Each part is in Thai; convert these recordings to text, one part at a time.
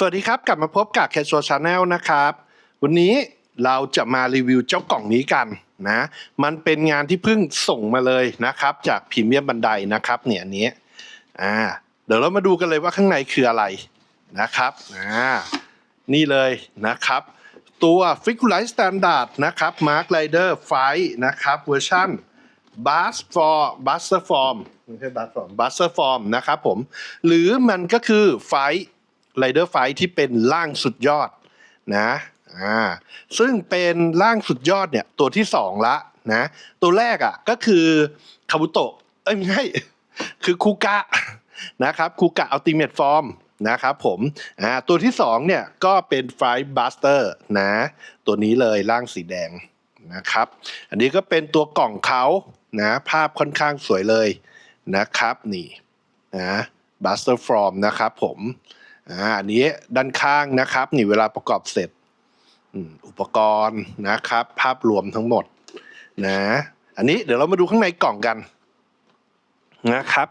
สวัสดีครับ กลับมาพบกับ Casual Channel นะครับ วันนี้เราจะมารีวิวเจ้ากล่องนี้กันนะ มันเป็นงานที่เพิ่งส่งมาเลยนะครับ จากพรีเมียมบันไดนะครับ เนี่ยอันนี้อ่าเดี๋ยวเรามาดูกันเลยว่าข้างในคืออะไรนะครับอ่านี่เลยนะครับ ตัว f i g u r i z e Standard นะครับ Mark Rider Fight นะครับเวอร์ชัน Bus for Buster Form ไม่ใช่ Bus Form Buster Form นะครับผม หรือมันก็คือไฟ ไรเดอร์ไฟที่เป็นร่างสุดยอดนะอ่าซึ่งเป็นร่างสุดยอดเนี่ยตัวที่สองละนะตัวแรกอะก็คือคาบุโตะเอ้ยไม่ใช่คือคูกะนะครับคูกะอัลติเมทฟอร์มนะครับผมอ่าตัวที่สองเนี่ยก็เป็นไฟบัสเตอร์นะตัวนี้เลยร่างสีแดงนะครับ อันนี้ก็เป็นตัวกล่องเขานะภาพค่อนข้างสวยเลยนะครับนี่นะบัสเตอร์ฟอร์มนะครับผม อ่าอันนี้ด้านข้างนะครับ นี่เวลาประกอบเสร็จอุปกรณ์นะครับ ภาพรวมทั้งหมดนะ อันนี้เดี๋ยวเรามาดูข้างในกล่องกันนะครับ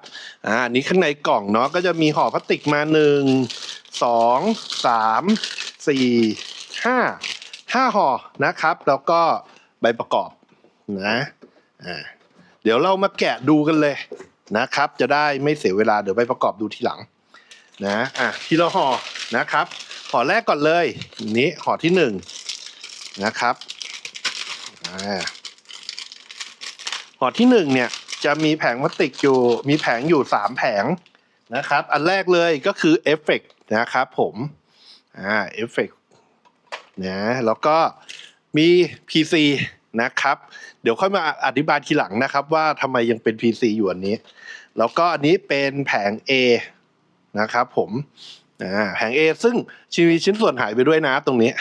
อ่าอันนี้ข้างในกล่องเนาะก็จะมีห่อพลาสติกมาหนึ่งสองสามสี่ห้าห้าห่อนะครับ แล้วก็ใบประกอบนะอ่าเดี๋ยวเรามาแกะดูกันเลยนะครับ จะได้ไม่เสียเวลาเดี๋ยวใบประกอบดูทีหลัง นะอะทีละห่อนะครับห่อแรกก่อนเลย นี้ห่อที่หนึ่งนะครับห่อที่หนึ่งเนี่ยจะมีแผงพลาสติกอยู่มีแผงอยู่สามแผงนะครับ อันแรกเลยก็คือเอฟเฟกนะครับผมอ่าเอฟเฟกนะแล้วก็มี PC นะครับ เดี๋ยวค่อยมาอธิบายทีหลังนะครับ ว่าทำไมยังเป็น PC อยู่อันนี้ แล้วก็อันนี้เป็นแผง A นะครับผมแผง A ซึ่งชีมีชิ้นส่วนหายไปด้วยนะตรงนี้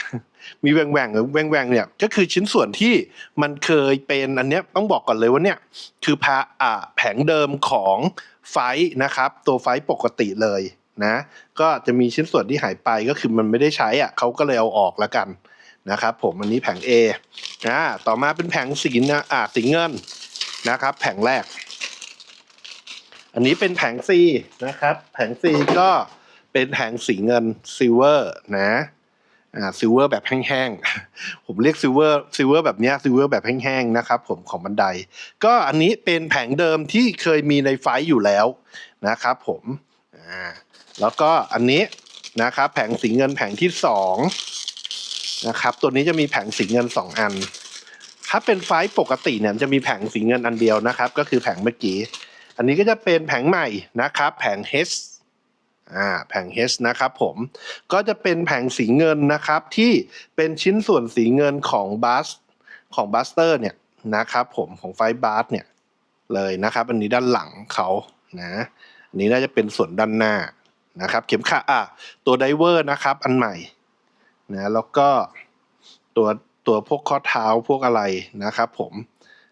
มีแหว่งแหว่งแหว่งแหว่งเนี่ยก็คือชิ้นส่วนที่มันเคยเป็นอันเนี้ยต้องบอกก่อนเลยว่าเนี่ยคือพาอ่าแผงเดิมของไฟนะครับ ตัวไฟปกติเลยนะ ก็จะมีชิ้นส่วนที่หายไปก็คือมันไม่ได้ใช้อะเขาก็เลยเอาออกแล้วกันนะครับ ผมอันนี้แผง A อ่าต่อมาเป็นแผงสีนะอ่าสีเงินนะครับ แผงแรก อันนี้เป็นแผง C นะครับ แผง C ก็เป็นแผงสีเงินซิลเวอร์นะอ่าซิลเวอร์แบบแห้งๆ ผมเรียกซิลเวอร์ซิลเวอร์แบบเนี้ยซิลเวอร์แบบแห้งๆนะครับ ผมของบันได ก็อันนี้เป็นแผงเดิมที่เคยมีในไฟล์อยู่แล้วนะครับผมอ่าแล้วก็อันนี้นะครับแผงสีเงินแผงที่สองนะครับตัวนี้จะมีแผงสีเงินสองอัน ถ้าเป็นไฟล์ปกติเนี่ยจะมีแผงสีเงินอันเดียวนะครับ ก็คือแผงเมื่อกี้ อันนี้ก็จะเป็นแผงใหม่นะครับ แผง H อ่าแผง H นะครับผมก็จะเป็นแผงสีเงินนะครับที่เป็นชิ้นส่วนสีเงินของบัสของบัสเตอร์เนี่ยนะครับผมของไฟบัสเนี่ยเลยนะครับ อันนี้ด้านหลังเขานะอันนี้น่าจะเป็นส่วนด้านหน้านะครับ เข็มขัดอะตัวไดเวอร์นะครับ อันใหม่นะแล้วก็ตัวตัวพวกข้อเท้าพวกอะไรนะครับ ผม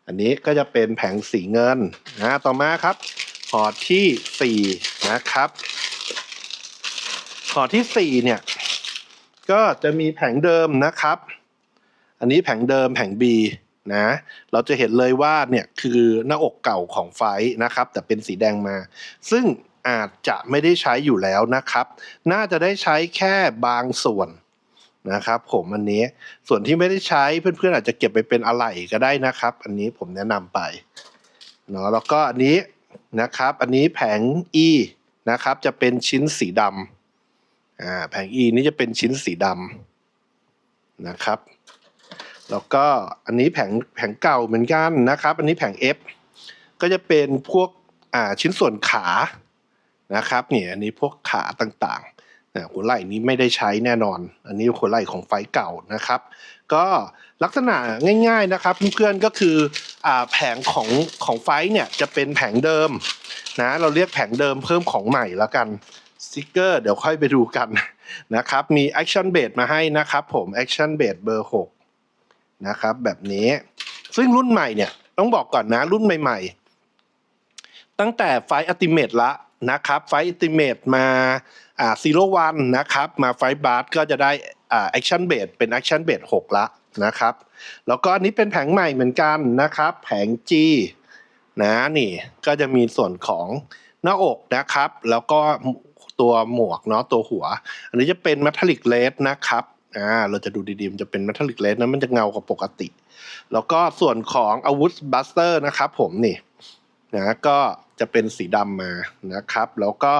อันนี้ก็จะเป็นแผงสีเงินนะต่อมาครับห่อที่สี่นะครับห่อที่สี่เนี่ยก็จะมีแผงเดิมนะครับ อันนี้แผงเดิมแผง B นะ เราจะเห็นเลยว่าเนี่ยคือหน้าอกเก่าของไฟนะครับ แต่เป็นสีแดงมา ซึ่งอาจจะไม่ได้ใช้อยู่แล้วนะครับ น่าจะได้ใช้แค่บางส่วน นะครับผมอันนี้ส่วนที่ไม่ได้ใช้เพื่อนๆอาจจะเก็บไปเป็นอะไหล่ก็ได้นะครับ อันนี้ผมแนะนำไปเนาะแล้วก็อันนี้นะครับ อันนี้แผง E นะครับจะเป็นชิ้นสีดำอ่าแผง E นี่จะเป็นชิ้นสีดำนะครับ แล้วก็อันนี้แผงแผงเก่าเหมือนกันนะครับ อันนี้แผง F ก็จะเป็นพวกอ่าชิ้นส่วนขานะครับเนี่ยอันนี้พวกขาต่างๆ หัวไหล่นี้ไม่ได้ใช้แน่นอน อันนี้หัวไหล่ของไฟเก่านะครับ ก็ลักษณะง่าย ๆนะครับเพื่อนๆก็คืออแผงของของไฟเนี่ยจะเป็นแผงเดิมนะเราเรียกแผงเดิมเพิ่มของใหม่แล้วกันสติกเกอร์เดี๋ยวค่อยไปดูกันนะครับ มี Action b a s มาให้นะครับผม Action b a s เบอร์6นะครับแบบนี้ ซึ่งรุ่นใหม่เนี่ยต้องบอกก่อนนะรุ่นใหม่ ๆ ตั้งแต่ไฟอัติเมตละ นะครับไฟอัติเมตมาอ่าซีโร่วันนะครับมาไฟบาร์ก็จะได้อ่าแอคชั่นเบสเป็นแอคชั่นเบสหกละนะครับแล้วก็อันนี้เป็นแผงใหม่เหมือนกันนะครับ แผง G นะนี่ก็จะมีส่วนของหน้าอกนะครับ แล้วก็ตัวหมวกเนาะตัวหัว อันนี้จะเป็น metallic red นะครับอ่าเราจะดูดีๆมันจะเป็น metallic red นะมันจะเงากว่าปกติ แล้วก็ส่วนของอาวุธบัสเตอร์นะครับผมนี่ นะก็จะเป็นสีดำมานะครับ แล้วก็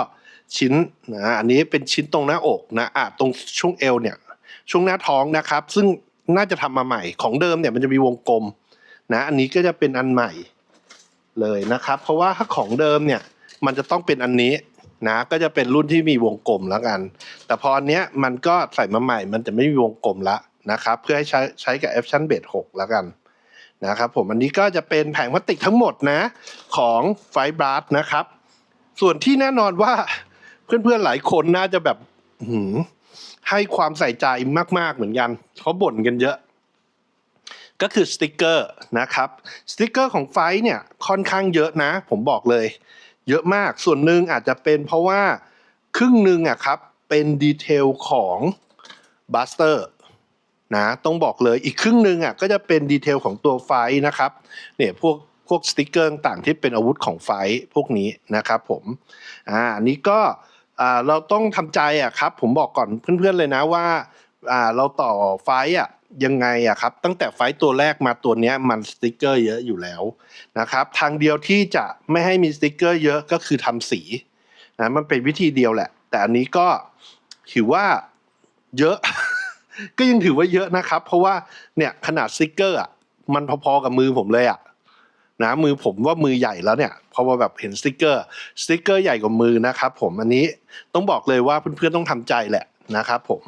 ชิ้นนะอันนี้เป็นชิ้นตรงหน้าอกนะอะตรงช่วงเอวเนี่ยช่วงหน้าท้องนะครับ ซึ่งน่าจะทำมาใหม่ของเดิมเนี่ยมันจะมีวงกลมนะอันนี้ก็จะเป็นอันใหม่เลยนะครับ เพราะว่าถ้าของเดิมเนี่ยมันจะต้องเป็นอันนี้นะก็จะเป็นรุ่นที่มีวงกลมแล้วกัน แต่พออันเนี้ยมันก็ใส่มาใหม่ มันจะไม่มีวงกลมละนะครับ เพื่อให้ใช้ใช้กับแอปชั่นเบสหกแล้วกัน นะครับผมอันนี้ก็จะเป็นแผงพลาสติกทั้งหมดนะของไฟบรัสนะครับ ส่วนที่แน่นอนว่าเพื่อนๆหลายคนน่าจะแบบหือให้ความใส่ใจมาก ๆเหมือนกันเขาบ่นกันเยอะก็คือสติกเกอร์นะครับสติกเกอร์ของไฟเนี่ยค่อนข้างเยอะนะ ผมบอกเลย เยอะมากส่วนหนึ่งอาจจะเป็นเพราะว่าครึ่งหนึ่งอะครับเป็นดีเทลของบัสเตอร์ นะต้องบอกเลยอีกครึ่งหนึ่งอะก็จะเป็นดีเทลของตัวไฟนะครับเนี่ยพวกพวกสติกเกอร์ต่างที่เป็นอาวุธของไฟพวกนี้นะครับผมอ่าอันนี้ก็อ่าเราต้องทำใจอะครับผมบอกก่อนเพื่อนๆเลยนะว่าอ่าเราต่อไฟอะยังไงอะครับตั้งแต่ไฟตัวแรกมาตัวเนี้ยมันสติกเกอร์เยอะอยู่แล้วนะครับทางเดียวที่จะไม่ให้มีสติกเกอร์เยอะก็คือทำสีนะมันเป็นวิธีเดียวแหละ แต่อันนี้ก็ถือว่าเยอะ ก็ยังถือว่าเยอะนะครับ เพราะว่าเนี่ยขนาดสติกเกอร์อะมันพอๆกับมือผมเลยอะนะมือผมว่ามือใหญ่แล้วเนี่ยพอมาแบบเห็นสติกเกอร์สติกเกอร์ใหญ่กว่ามือนะครับ ผมอันนี้ต้องบอกเลยว่าเพื่อนๆต้องทำใจแหละนะครับ ผม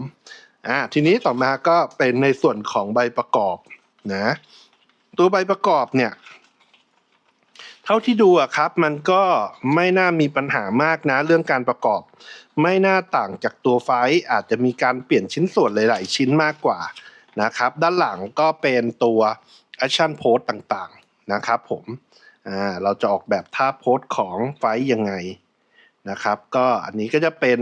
อ่าทีนี้ต่อมาก็เป็นในส่วนของใบประกอบนะตัวใบประกอบเนี่ย เท่าที่ดูอะครับ มันก็ไม่น่ามีปัญหามากนะ เรื่องการประกอบ ไม่น่าต่างจากตัวไฟอาจจะมีการเปลี่ยนชิ้นส่วนหลาย ๆ ชิ้นมากกว่านะครับ ด้านหลังก็เป็นตัว action post ต่างๆนะครับผมอ่าเราจะออกแบบท่าโพสของไฟยังไงนะครับ ก็อันนี้ก็จะเป็น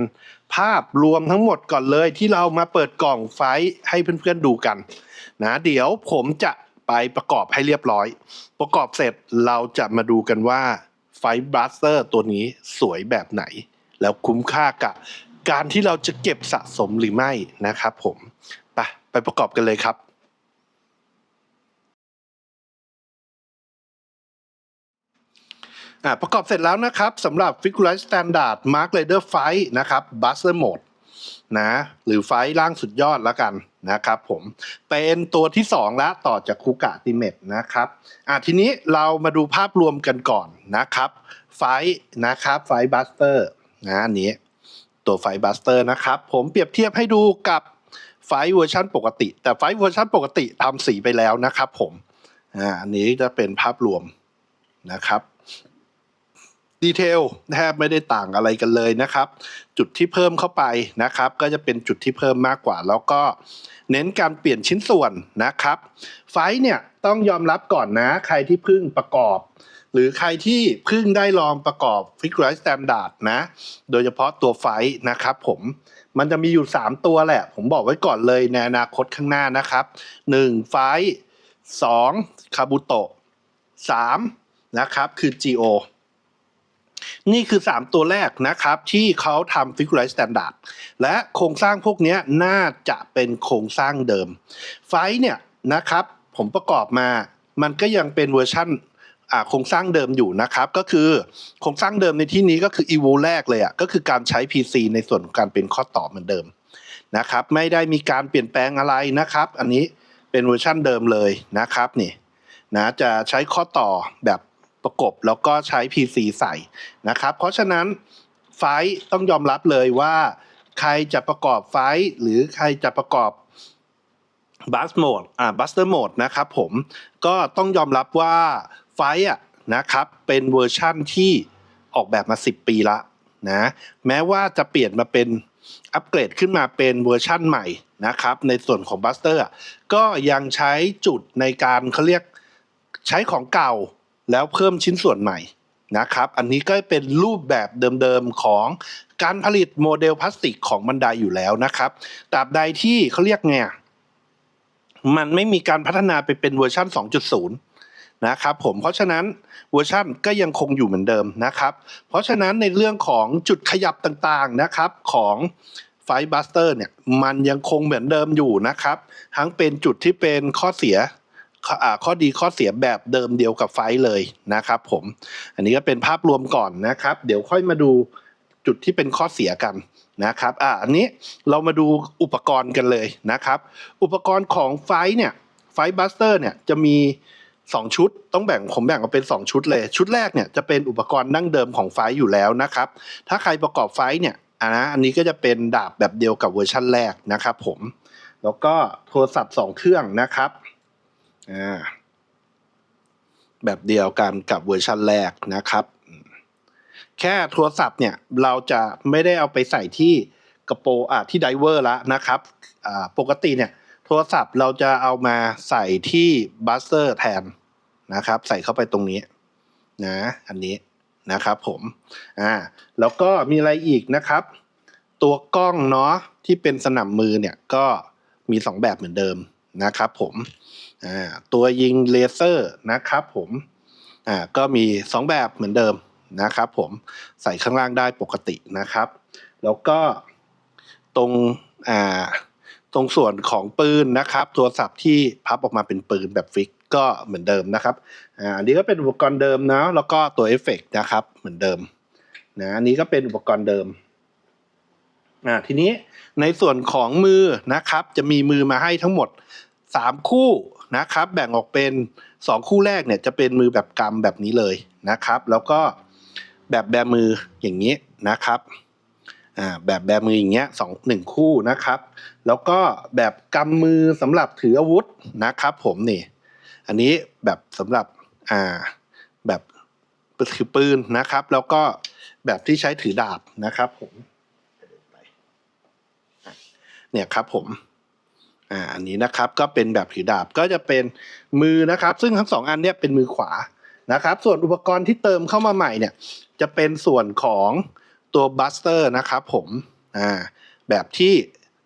ภาพรวมทั้งหมดก่อนเลยที่เรามาเปิดกล่องไฟให้เพื่อนๆดูกันนะเดี๋ยวผมจะ ไปประกอบให้เรียบร้อย ประกอบเสร็จเราจะมาดูกันว่าไฟบลัสเตอร์ตัวนี้สวยแบบไหน แล้วคุ้มค่ากับการที่เราจะเก็บสะสมหรือไม่นะครับผมไปไปประกอบกันเลยครับประกอบเสร็จแล้วนะครับสำหรับ Figure Standard Mark Rider Fight นะครับ Buster Mode นะหรือไฟล่างสุดยอดแล้วกันนะครับผมเป็นตัวที่2แล้วต่อจากคูกะติเมตนะครับอ่าทีนี้เรามาดูภาพรวมกันก่อนนะครับ ไฟนะครับไฟบัสเตอร์นะอันนี้ตัวไฟบัสเตอร์นะครับ ผมเปรียบเทียบให้ดูกับไฟเวอร์ชันปกติ แต่ไฟเวอร์ชันปกติทำสีไปแล้วนะครับผมอ่าอันนี้จะเป็นภาพรวมนะครับ ดีเทลแทบไม่ได้ต่างอะไรกันเลยนะครับ จุดที่เพิ่มเข้าไปนะครับ ก็จะเป็นจุดที่เพิ่มมากกว่า แล้วก็เน้นการเปลี่ยนชิ้นส่วนนะครับ ไฟเนี่ยต้องยอมรับก่อนนะ ใครที่เพิ่งประกอบ หรือใครที่เพิ่งได้ลองประกอบ Figure Standard นะ โดยเฉพาะตัวไฟนะครับผมมันจะมีอยู่ 3 ตัวแหละ ผมบอกไว้ก่อนเลยในอนาคตข้างหน้านะครับ 1. ไฟท์ 2. คาบุโตะ 3. นะครับ คือ GO นี่คือ 3 ตัวแรกนะครับ ที่เขาทำ Figure Standard และโครงสร้างพวกนี้น่าจะเป็นโครงสร้างเดิม ไฟเนี่ยนะครับ ผมประกอบมา มันก็ยังเป็นเวอร์ชั่นโครงสร้างเดิมอยู่นะครับ ก็คือโครงสร้างเดิมในที่นี้ก็คือ EVO แรกเลยอะก็คือการใช้ PC ในส่วนของการเป็นข้อต่อเหมือนเดิมนะครับ ไม่ได้มีการเปลี่ยนแปลงอะไรนะครับ อันนี้เป็นเวอร์ชั่นเดิมเลยนะครับนี่นะจะใช้ข้อต่อแบบ ประกบแล้วก็ใช้ PC ใส่นะครับ เพราะฉะนั้นไฟต้องยอมรับเลยว่า ใครจะประกอบไฟหรือใครจะประกอบบัสโหมดอ่าบัสเตอร์โหมดนะครับผมก็ต้องยอมรับว่าไฟอะนะครับเป็นเวอร์ชั่นที่ออกแบบมา 10 ปีละนะแม้ว่าจะเปลี่ยนมาเป็นอัปเกรดขึ้นมาเป็นเวอร์ชั่นใหม่นะครับในส่วนของบัสเตอร์ก็ยังใช้จุดในการเขาเรียกใช้ของเก่า แล้วเพิ่มชิ้นส่วนใหม่นะครับ อันนี้ก็เป็นรูปแบบเดิมๆของการผลิตโมเดลพลาสติกของบันไดอยู่แล้วนะครับตราบใดที่เขาเรียกไงมันไม่มีการพัฒนาไปเป็นเวอร์ชัน2.0นะครับผมเพราะฉะนั้นเวอร์ชันก็ยังคงอยู่เหมือนเดิมนะครับ เพราะฉะนั้นในเรื่องของจุดขยับต่างๆนะครับของไฟบัสเตอร์เนี่ยมันยังคงเหมือนเดิมอยู่นะครับ ทั้งเป็นจุดที่เป็นข้อเสีย ข้อดีข้อเสียแบบเดิมเดียวกับไฟเลยนะครับผมอันนี้ก็เป็นภาพรวมก่อนนะครับ เดี๋ยวค่อยมาดูจุดที่เป็นข้อเสียกันนะครับอ่าอันนี้เรามาดูอุปกรณ์กันเลยนะครับ อุปกรณ์ของไฟเนี่ยไฟบัสเตอร์เนี่ยจะมี2 ชุดต้องแบ่งผมแบ่งออกเป็น 2 ชุดเลย ชุดแรกเนี่ยจะเป็นอุปกรณ์ดั้งเดิมของไฟอยู่แล้วนะครับ ถ้าใครประกอบไฟเนี่ยอ่านะอันนี้ก็จะเป็นดาบแบบเดียวกับเวอร์ชันแรกนะครับผมแล้วก็โทรศัพท์สองเครื่องนะครับ แบบเดียวกันกับเวอร์ชันแรกนะครับ แค่โทรศัพท์เนี่ยเราจะไม่ได้เอาไปใส่ที่กระโปรงที่ไดเวอร์แล้วนะครับปกติเนี่ยโทรศัพท์เราจะเอามาใส่ที่บัสเตอร์แทนนะครับ ใส่เข้าไปตรงนี้นะอันนี้นะครับผมอ่าแล้วก็มีอะไรอีกนะครับ ตัวกล้องเนาะที่เป็นสนับมือเนี่ยก็มีสองแบบเหมือนเดิม นะครับผมตัวยิงเลเซอร์นะครับผมก็มีสองแบบเหมือนเดิมนะครับผมใส่ข้างล่างได้ปกตินะครับ แล้วก็ตรงตรงส่วนของปืนนะครับโทรศัพท์ที่พับออกมาเป็นปืนแบบฟิกก็เหมือนเดิมนะครับอันนี้ก็เป็นอุปกรณ์เดิมนะแล้วก็ตัวเอฟเฟกต์นะครับเหมือนเดิมนะอันนี้ก็เป็นอุปกรณ์เดิม อ่าทีนี้ในส่วนของมือนะครับ จะมีมือมาให้ทั้งหมด 3 คู่นะครับ แบ่งออกเป็น 2 คู่แรกเนี่ยจะเป็นมือแบบกำแบบนี้เลยนะครับ แล้วก็แบบแบมืออย่างนี้นะครับอ่าแบบแบมืออย่างเงี้ยสองหนึ่งคู่นะครับ แล้วก็แบบกำมือสำหรับถืออาวุธนะครับ ผมนี่ อันนี้แบบสำหรับอ่าแบบถือปืนนะครับ แล้วก็แบบที่ใช้ถือดาบนะครับผม เนี่ยครับผมอ่าอันนี้นะครับก็เป็นแบบถือดาบก็จะเป็นมือนะครับ ซึ่งทั้งสองอันเนี่ยเป็นมือขวานะครับ ส่วนอุปกรณ์ที่เติมเข้ามาใหม่เนี่ย จะเป็นส่วนของตัวบัสเตอร์นะครับผมอ่าแบบที่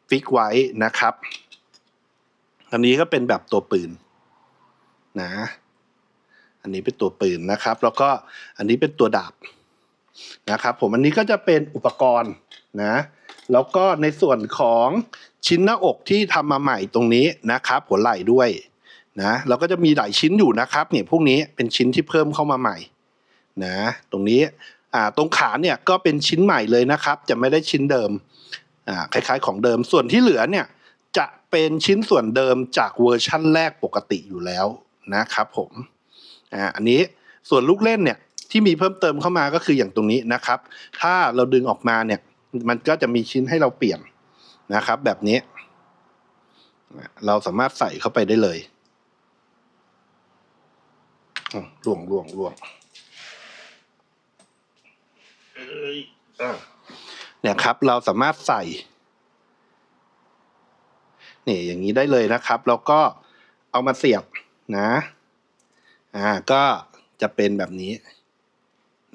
ฟิกไว้นะครับ อันนี้ก็เป็นแบบตัวปืนนะ อันนี้เป็นตัวปืนนะครับ แล้วก็อันนี้เป็นตัวดาบ นะครับผมอันนี้ก็จะเป็นอุปกรณ์นะแล้วก็ในส่วนของชิ้นหน้าอกที่ทำมาใหม่ตรงนี้นะครับหัวไหล่ด้วยนะเราก็จะมีหลายชิ้นอยู่นะครับเนี่ยพวกนี้เป็นชิ้นที่เพิ่มเข้ามาใหม่นะตรงนี้อ่าตรงขาเนี่ยก็เป็นชิ้นใหม่เลยนะครับ จะไม่ได้ชิ้นเดิมอ่าคล้ายๆของเดิมส่วนที่เหลือเนี่ยจะเป็นชิ้นส่วนเดิมจากเวอร์ชั่นแรกปกติอยู่แล้วนะครับผมอ่าอันนี้ส่วนลูกเล่นเนี่ย ที่มีเพิ่มเติมเข้ามาก็คืออย่างตรงนี้นะครับ ถ้าเราดึงออกมาเนี่ย มันก็จะมีชิ้นให้เราเปลี่ยนนะครับ แบบนี้ เราสามารถใส่เข้าไปได้เลยอืมล่วงหลวงหลวงเอ้ยอะเนี่ยครับ เราสามารถใส่นี่อย่างนี้ได้เลยนะครับ แล้วก็เอามาเสียบนะ อ่า ก็จะเป็นแบบนี้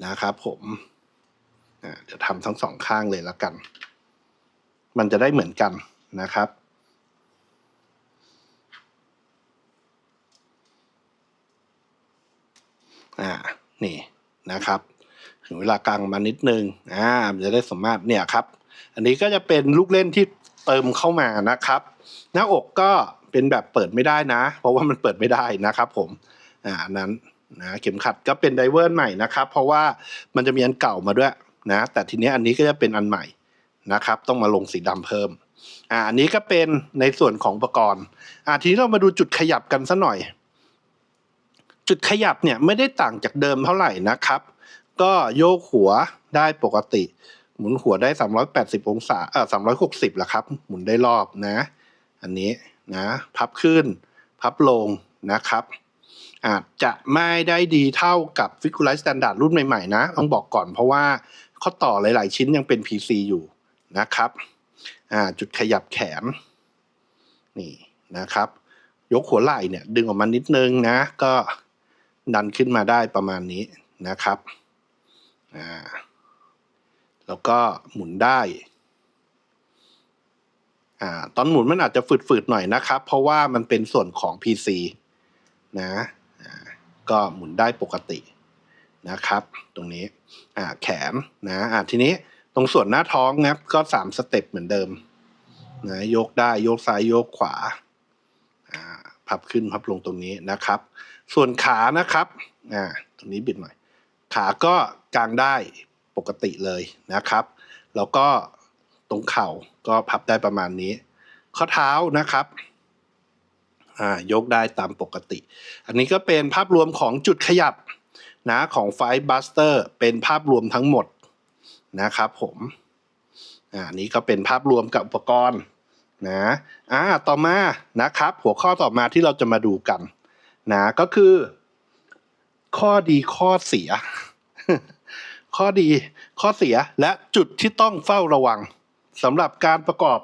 นะครับผมเดี๋ยวทำทั้งสองข้างเลยแล้วกัน มันจะได้เหมือนกันนะครับ อ่า นี่นะครับ ถึงเวลากลางมานิดนึง อ่า มันจะได้สามารถเนี่ยครับ อันนี้ก็จะเป็นลูกเล่นที่เติมเข้ามานะครับ หน้าอกก็เป็นแบบเปิดไม่ได้นะ เพราะว่ามันเปิดไม่ได้นะครับผม อ่าอันนั้ นะเข็มขัดก็เป็นไดเวอร์ใหม่นะครับ เพราะว่ามันจะมีอันเก่ามาด้วยนะแต่ทีนี้อันนี้ก็จะเป็นอันใหม่นะครับ ต้องมาลงสีดำเพิ่มอ่าอันนี้ก็เป็นในส่วนของอุปกรณ์อ่าทีนี้เรามาดูจุดขยับกันสัหน่อย จุดขยับเนี่ยไม่ได้ต่างจากเดิมเท่าไหร่นะครับ ก็โยกหัวได้ปกติ หมุนหัวได้ 380 องศาเอ่อ360ละครับ หมุนได้รอบนะ อันนี้นะ พับขึ้น พับลงนะครับ อาจจะไม่ได้ดีเท่ากับ f i g u r i z e Standard รุ่นใหม่ๆนะต้องบอกก่อนเพราะว่าข้อต่อหลายๆชิ้นยังเป็น PC อยู่นะครับจุดขยับแขนนี่นะครับ ยกหัวไหล่เนี่ยดึงออกมานิดนึงนะ ก็ดันขึ้นมาได้ประมาณนี้นะครับอ่าแล้วก็หมุนได้อ่าตอนหมุนมันอาจจะฝืดๆหน่อยนะครับ เพราะว่ามันเป็นส่วนของ PC นะ ก็หมุนได้ปกตินะครับ ตรงนี้อ่าแขนนะอ่าทีนี้ตรงส่วนหน้าท้องนะก็สามสเต็ปเหมือนเดิมนะยกได้ยกซ้ายยกขวาอ่าพับขึ้นพับลงตรงนี้นะครับ ส่วนขานะครับอ่าตรงนี้บิดหน่อย ขาก็กางได้ปกติเลยนะครับ แล้วก็ตรงเข่าก็พับได้ประมาณนี้ ข้อเท้านะครับ อ่ายกได้ตามปกติ อันนี้ก็เป็นภาพรวมของจุดขยับนะของไฟบัสเตอร์เป็นภาพรวมทั้งหมดนะครับผมอ่าอันนี้ก็เป็นภาพรวมกับอุปกรณ์นะอ่าต่อมานะครับ หัวข้อต่อมาที่เราจะมาดูกันนะก็คือ ข้อดีข้อเสีย ข้อดีข้อเสียและจุดที่ต้องเฝ้าระวังสำหรับการประกอบ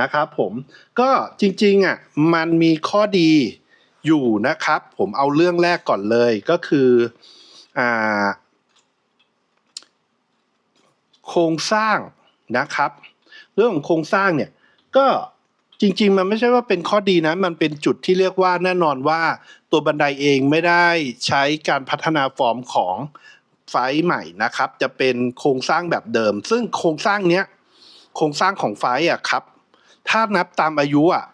นะครับผมก็จริงๆอะมันมีข้อดีอยู่นะครับ ผมเอาเรื่องแรกก่อนเลยก็คืออ่าโครงสร้างนะครับ เรื่องของโครงสร้างเนี่ยก็จริง ๆ มันไม่ใช่ว่าเป็นข้อดีนะ มันเป็นจุดที่เรียกว่าแน่นอนว่าตัวบันไดเองไม่ได้ใช้การพัฒนาฟอร์มของไฟใหม่นะครับ จะเป็นโครงสร้างแบบเดิม ซึ่งโครงสร้างเนี้ยโครงสร้างของไฟอะครับ ถ้านับตามอายุอะ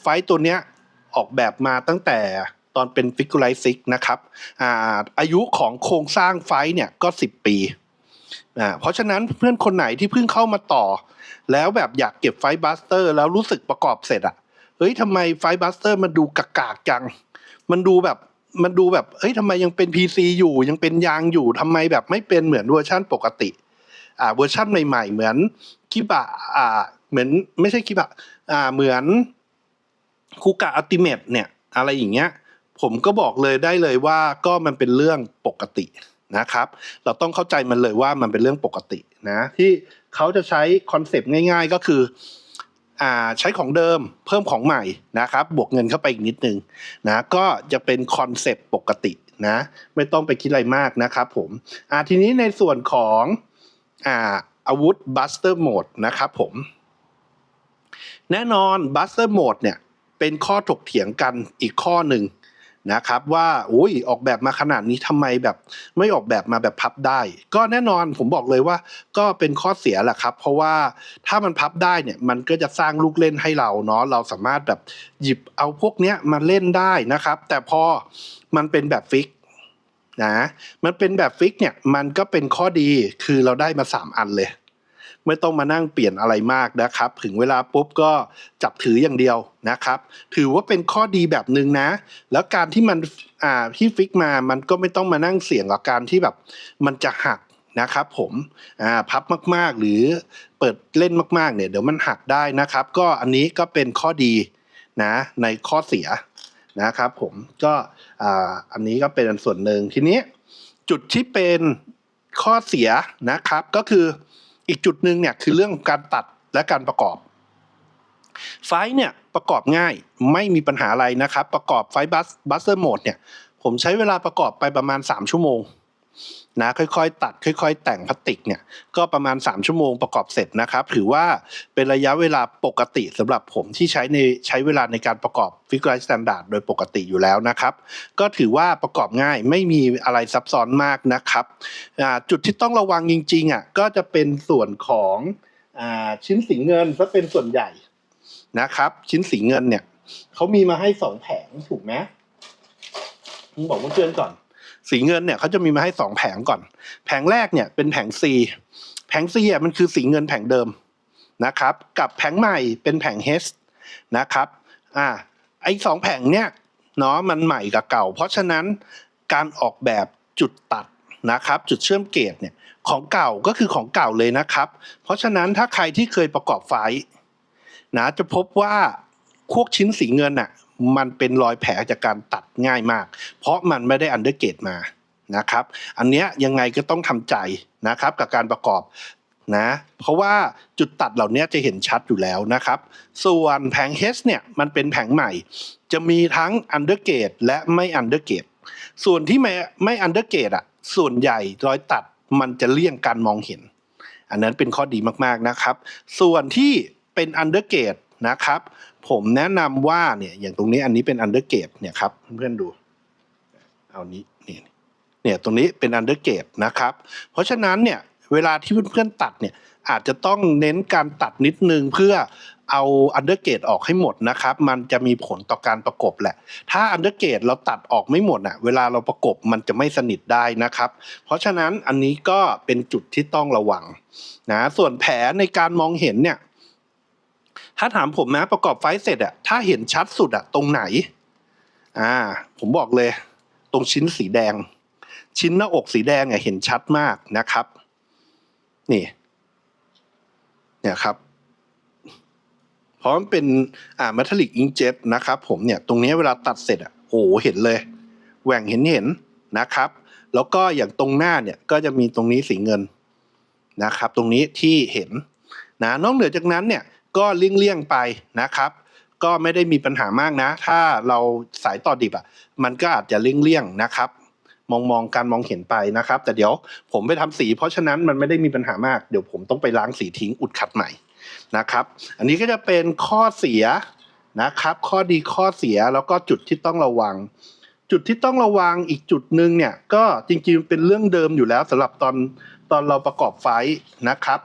ไฟล์ตัวเนี้ยออกแบบมาตั้งแต่ตอนเป็นฟิกไลซิกนะครับอ่าอายุของโครงสร้างไฟล์เนี่ยก็ 10 ปีอ่าเพราะฉะนั้นเพื่อนคนไหนที่เพิ่งเข้ามาต่อ แล้วแบบอยากเก็บไฟบัสเตอร์ แล้วรู้สึกประกอบเสร็จอะเฮ้ยทำไมไฟบัสเตอร์มันดูกากๆจัง มันดูแบบมันดูแบบเฮ้ยทำไมยังเป็น PC อยู่ยังเป็นยางอยู่ทำไมแบบไม่เป็นเหมือนเวอร์ชั่นปกติ อ่าเวอร์ชั่นใหม่ๆ เหมือนคิบะอ่าเหมือนไม่ใช่คิบะอ่าเหมือนคูกะอัลติเมตเนี่ยอะไรอย่างเงี้ยผมก็บอกเลยได้เลยว่าก็มันเป็นเรื่องปกตินะครับ เราต้องเข้าใจมันเลยว่ามันเป็นเรื่องปกตินะที่เขาจะใช้คอนเซปต์ง่าย ๆ ก็คืออ่าใช้ของเดิมเพิ่มของใหม่นะครับ บวกเงินเข้าไปอีกนิดนึงนะก็จะเป็นคอนเซปต์ปกตินะ ไม่ต้องไปคิดอะไรมากนะครับผมอ่าทีนี้ในส่วนของ อาอาวุธ Buster Mode นะครับผม แน่นอน Buster Mode เนี่ยเป็นข้อถกเถียงกันอีกข้อหนึ่งนะครับว่าอุ้ยออกแบบมาขนาดนี้ทำไมแบบไม่ออกแบบมาแบบพับได้ ก็แน่นอนผมบอกเลยว่าก็เป็นข้อเสียแหละครับ เพราะว่าถ้ามันพับได้เนี่ยมันก็จะสร้างลูกเล่นให้เราเนาะเราสามารถแบบหยิบเอาพวกเนี้ยมาเล่นได้นะครับ แต่พอมันเป็นแบบฟิก นะมันเป็นแบบฟิกเนี่ยมันก็เป็นข้อดีคือเราได้มาสามอันเลย ไม่ต้องมานั่งเปลี่ยนอะไรมากนะครับ ถึงเวลาปุ๊บก็จับถืออย่างเดียวนะครับ ถือว่าเป็นข้อดีแบบหนึ่งนะ แล้วการที่มันอ่าที่ฟิกมามันก็ไม่ต้องมานั่งเสี่ยงกับการที่แบบ มันจะหักนะครับผมอ่าพับมากๆ หรือเปิดเล่นมากๆเนี่ยเดี๋ยวมันหักได้นะครับ ก็อันนี้ก็เป็นข้อดีนะในข้อเสีย นะครับผมก็อันนี้ก็เป็นส่วนหนึ่งทีนี้จุดที่เป็นข้อเสียนะครับก็คืออีกจุดหนึ่งเนี่ยคือเรื่องการตัดและการประกอบ ไฟล์เนี่ยประกอบง่ายไม่มีปัญหาอะไรนะครับ ประกอบไฟบัสบัสเตอร์โหมดเนี่ยผมใช้เวลาประกอบไปประมาณ 3 ชั่วโมง นะค่อยๆ ตัดค่อย ๆ แต่งพลาสติกเนี่ยก็ประมาณ 3 ชั่วโมงประกอบเสร็จนะครับถือว่าเป็นระยะเวลาปกติสำหรับผมที่ใช้ในใช้เวลาในการประกอบฟิก u ไรสแตนดาร์ดโดยปกติอยู่แล้วนะครับ ก็ถือว่าประกอบง่ายไม่มีอะไรซับซ้อนมากนะครับจุดที่ต้องระวังจริงๆอะก็จะเป็นส่วนของอชิ้นสีเงินซะเป็นส่วนใหญ่นะครับ ชิ้นสีเงินเนี่ยเขามีมาให้สองแผงถูกไหมผมบอกเพื่อนๆก่อน สีเงินเนี่ยเขาจะมีมาให้สองแผงก่อน แผงแรกเนี่ยเป็นแผง C แผง C อะมันคือสีเงินแผงเดิมนะครับกับแผงใหม่เป็นแผง H นะครับอ่าไอ้สองแผงเนี่ยเนาะมันใหม่กับเก่า เพราะฉะนั้นการออกแบบจุดตัดนะครับจุดเชื่อมเกตเนี่ยของเก่าก็คือของเก่าเลยนะครับ เพราะฉะนั้นถ้าใครที่เคยประกอบไฟนะจะพบว่าพวกชิ้นสีเงินอะ มันเป็นรอยแผลจากการตัดง่ายมาก เพราะมันไม่ได้อันเดอร์เกตมานะครับ อันเนี้ยยังไงก็ต้องทำใจนะครับกับการประกอบนะเพราะว่าจุดตัดเหล่านี้จะเห็นชัดอยู่แล้วนะครับ ส่วนแผง H เนี่ยมันเป็นแผงใหม่ จะมีทั้งอันเดอร์เกตและไม่อันเดอร์เกตส่วนที่ไม่ไม่อันเดอร์เกตอะส่วนใหญ่รอยตัดมันจะเลี่ยงการมองเห็น อันนั้นเป็นข้อดีมากๆนะครับ ส่วนที่เป็นอันเดอร์เกตนะครับ ผมแนะนำว่าเนี่ยอย่างตรงนี้อันนี้เป็นอันเดอร์เกตเนี่ยครับเพื่อนๆดู เอานี้เนี่ยตรงนี้เป็น undergate นะครับ เพราะฉะนั้นเนี่ยเวลาที่เพื่อนๆตัดเนี่ยอาจจะต้องเน้นการตัดนิดนึงเพื่อเอา undergate ออกให้หมดนะครับ มันจะมีผลต่อการประกบแหละ ถ้า undergate เราตัดออกไม่หมดอะ เวลาเราประกบมันจะไม่สนิทได้นะครับ เพราะฉะนั้นอันนี้ก็เป็นจุดที่ต้องระวังนะ ส่วนแผลในการมองเห็นเนี่ย ถ้าถามผมนะประกอบไฟเสร็จอะถ้าเห็นชัดสุดอะตรงไหน อ่า ผมบอกเลย ตรงชิ้นสีแดง ชิ้นหน้าอกสีแดงอะเห็นชัดมากนะครับ นี่ เนี่ยครับเพราะมันเป็นอ่ามัทลิกอิงเจ็ตนะครับ ผมเนี่ยตรงนี้เวลาตัดเสร็จอะโอ้โหเห็นเลย แหว่งเห็นเห็นนะครับ แล้วก็อย่างตรงหน้าเนี่ยก็จะมีตรงนี้สีเงินนะครับ ตรงนี้ที่เห็นนะนอกเหนือจากนั้นเนี่ย ก็เลี่ยงๆไปนะครับ ก็ไม่ได้มีปัญหามากนะ ถ้าเราสายต่อดิบอะมันก็อาจจะเลี่ยงๆนะครับ มองมองการมองเห็นไปนะครับ แต่เดี๋ยวผมไปทำสี เพราะฉะนั้นมันไม่ได้มีปัญหามากเดี๋ยวผมต้องไปล้างสีทิ้งอุดขัดใหม่นะครับ อันนี้ก็จะเป็นข้อเสียนะครับ ข้อดีข้อเสียแล้วก็จุดที่ต้องระวัง จุดที่ต้องระวังอีกจุดหนึ่งเนี่ยก็จริงๆเป็นเรื่องเดิมอยู่แล้วสำหรับตอนตอนเราประกอบไฟนะครับ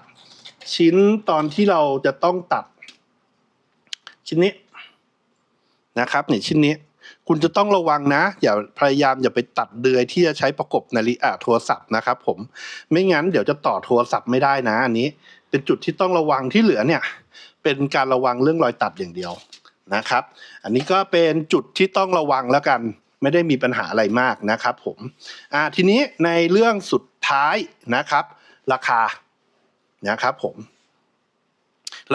ชิ้นตอนที่เราจะต้องตัด ชิ้นนี้นะครับเนี่ยชิ้นนี้ คุณจะต้องระวังนะ อย่าพยายามอย่าไปตัดเดือยที่จะใช้ประกบนาฬิกาโทรศัพท์นะครับ ผมไม่งั้นเดี๋ยวจะต่อโทรศัพท์ไม่ได้นะ อันนี้ เป็นจุดที่ต้องระวังที่เหลือเนี่ย เป็นการระวังเรื่องรอยตัดอย่างเดียวนะครับ อันนี้ก็เป็นจุดที่ต้องระวังแล้วกันไม่ได้มีปัญหาอะไรมากนะครับผม อ่าทีนี้ในเรื่องสุดท้ายนะครับ ราคา นะครับผม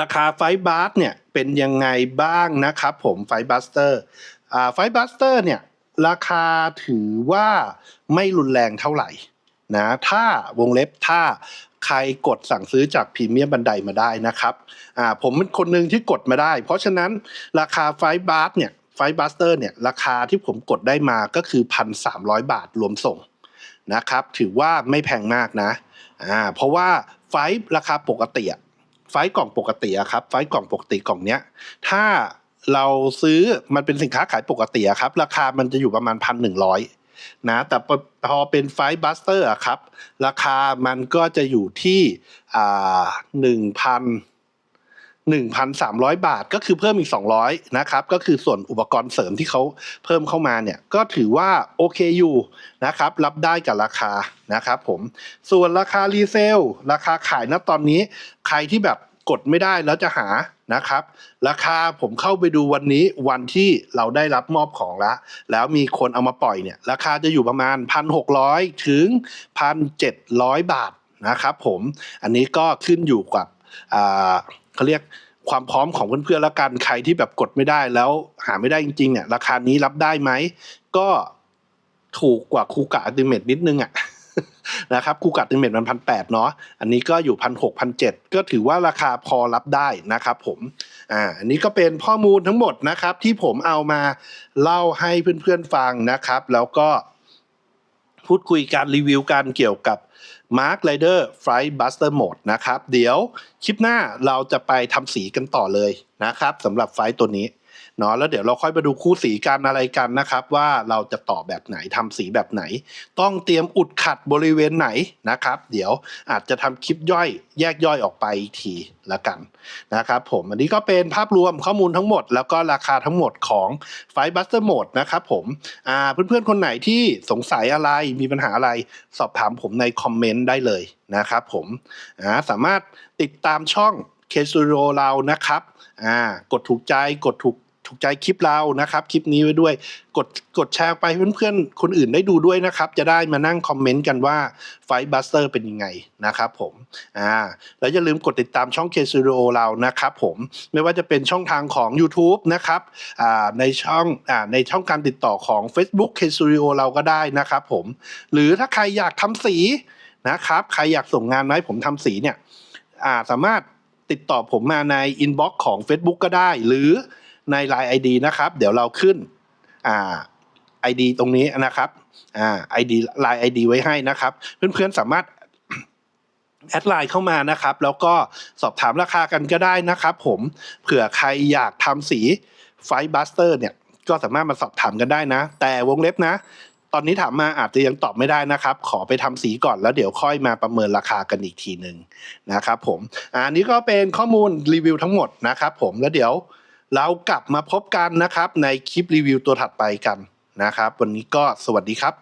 ราคาไฟบาสเนี่ยเป็นยังไงบ้างนะครับผมไฟบัสเตอร์ไฟบัสเตอร์เนี่ยราคาถือว่าไม่รุนแรงเท่าไหร่นะถ้าวงเล็บถ้าใครกดสั่งซื้อจากพรีเมียมบันไดมาได้นะครับอ่าผมเป็นคนหนึ่งที่กดมาได้ เพราะฉะนั้นราคาไฟบาสเนี่ยไฟบัสเตอร์เนี่ยราคาที่ผมกดได้มาก็คือพันสามร้อยบาทรวมส่งนะครับ ถือว่าไม่แพงมากนะอ่าเพราะว่า ไฟราคาปกติอะไฟล์กล่องปกติอะครับไฟล์กล่องปกติกล่องเนี้ย ถ้าเราซื้อมันเป็นสินค้าขายปกติอะครับ ราคามันจะอยู่ประมาณพันหนึ่งร้อยนะแต่พอเป็นไฟล์บัสเตอร์อะครับ ราคามันก็จะอยู่ที่อ่าหนึ่งพัน หนึ่งพันสามร้อยบาทก็คือเพิ่มอีกสองร้อยนะครับก็คือส่วนอุปกรณ์เสริมที่เขาเพิ่มเข้ามาเนี่ยก็ถือว่าโอเคอยู่นะครับรับได้กับราคานะครับผมส่วนราคารีเซลราคาขายณตอนนี้ใครที่แบบกดไม่ได้แล้วจะหานะครับ ราคาผมเข้าไปดูวันนี้วันที่เราได้รับมอบของแล้วแล้วมีคนเอามาปล่อยเนี่ยราคาจะอยู่ประมาณ 1,600 ถึง 1,700 บาทนะครับผมอันนี้ก็ขึ้นอยู่กับอ่า เขาเรียกความพร้อมของเพื่อนๆแล้วกันใครที่แบบกดไม่ได้แล้วหาไม่ได้จริงๆเนี่ยราคานี้รับได้ไหม ก็ถูกกว่าคูกะอัลติเมทนิดนึงอะนะครับคูกัดติเมตมันพันแปดเนาะอันนี้ก็อยู่พันหกพันเจ็ดก็ถือว่าราคาพอรับได้นะครับผมอ่าอันนี้ก็เป็นข้อมูลทั้งหมดนะครับ ที่ผมเอามาเล่าให้เพื่อนๆฟังนะครับ แล้วก็พูดคุยการรีวิวกันเกี่ยวกับ Mark Rider Flight Buster Mode นะครับ เดี๋ยวคลิปหน้าเราจะไปทำสีกันต่อเลยนะครับสำหรับไฟล์ตัวนี้ เนาะแล้วเดี๋ยวเราค่อยมาดูคู่สีกันอะไรกันนะครับ ว่าเราจะต่อแบบไหนทำสีแบบไหน ต้องเตรียมอุดขัดบริเวณไหนนะครับ เดี๋ยวอาจจะทำคลิปย่อย แยกย่อยออกไปทีละกันนะครับผมอันนี้ก็เป็นภาพรวมข้อมูลทั้งหมด แล้วก็ราคาทั้งหมดของไฟบัสเตอร์โหมดนะครับผมอ่าเพื่อนๆ คนไหนที่สงสัยอะไรมีปัญหาอะไรสอบถามผมในคอมเมนต์ได้เลยนะครับผมาสามารถติดตามช่องเคส u โรเรานะครับกดถูกใจกดถูก ถูกใจคลิปเรานะครับคลิปนี้ไว้ด้วยกดกดแชร์ไปเพื่อนๆ คนอื่นได้ดูด้วยนะครับ จะได้มานั่งคอมเมนต์กันว่าไฟบัสเตอร์เป็นยังไงนะครับผมอ่าแล้วอย่าลืมกดติดตามช่อง k s t u d i o เรานะครับผมไม่ว่าจะเป็นช่องทางของ YouTube นะครับอ่าในช่องอ่าในช่องการติดต่อของ Facebook k s t u d i o เราก็ได้นะครับผมหรือถ้าใครอยากทำสีนะครับใครอยากส่งงานมาให้ผมทำสีเนี่ยอ่าสามารถติดต่อผมมาในอินบ็อกซ์ของ Facebook ก็ได้ หรือ ใน Line ID นะครับ เดี๋ยวเราขึ้นอ่า ID ตรงนี้นะครับอ่า ID Line ID ไว้ให้นะครับ เพื่อนๆสามารถแอดไลน์เข้ามานะครับ แล้วก็สอบถามราคากันก็ได้นะครับผมเผื่อใครอยากทำสีไฟบัสเตอร์เนี่ยก็สามารถมาสอบถามกันได้นะ แต่วงเล็บนะ ตอนนี้ถามมาอาจจะยังตอบไม่ได้นะครับ ขอไปทำสีก่อนแล้วเดี๋ยวค่อยมาประเมินราคากันอีกทีหนึ่งนะครับผมอันนี้ก็เป็นข้อมูลรีวิวทั้งหมดนะครับผมแล้วเดี๋ยว เรากลับมาพบกันนะครับในคลิปรีวิวตัวถัดไปกันนะครับ วันนี้ก็สวัสดีครับ